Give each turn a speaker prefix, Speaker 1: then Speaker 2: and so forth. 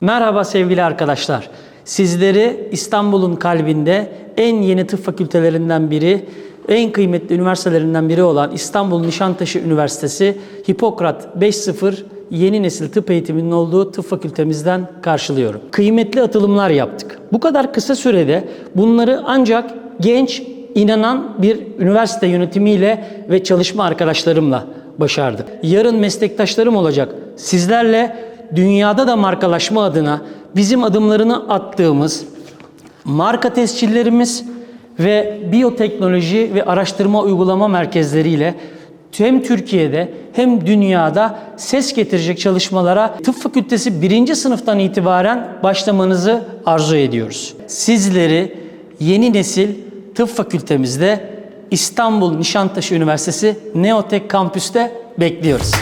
Speaker 1: Merhaba sevgili arkadaşlar. Sizleri İstanbul'un kalbinde en yeni tıp fakültelerinden biri, en kıymetli üniversitelerinden biri olan İstanbul Nişantaşı Üniversitesi Hipokrat 5.0 yeni nesil tıp eğitiminin olduğu tıp fakültemizden karşılıyorum. Kıymetli atılımlar yaptık. Bu kadar kısa sürede bunları ancak genç, inanan bir üniversite yönetimiyle ve çalışma arkadaşlarımla başardık. Yarın meslektaşlarım olacak. Sizlerle dünyada da markalaşma adına bizim adımlarını attığımız marka tescillerimiz ve biyoteknoloji ve araştırma uygulama merkezleriyle hem Türkiye'de hem dünyada ses getirecek çalışmalara tıp fakültesi birinci sınıftan itibaren başlamanızı arzu ediyoruz. Sizleri yeni nesil tıp fakültemizde İstanbul Nişantaşı Üniversitesi Neotek Kampüs'te bekliyoruz.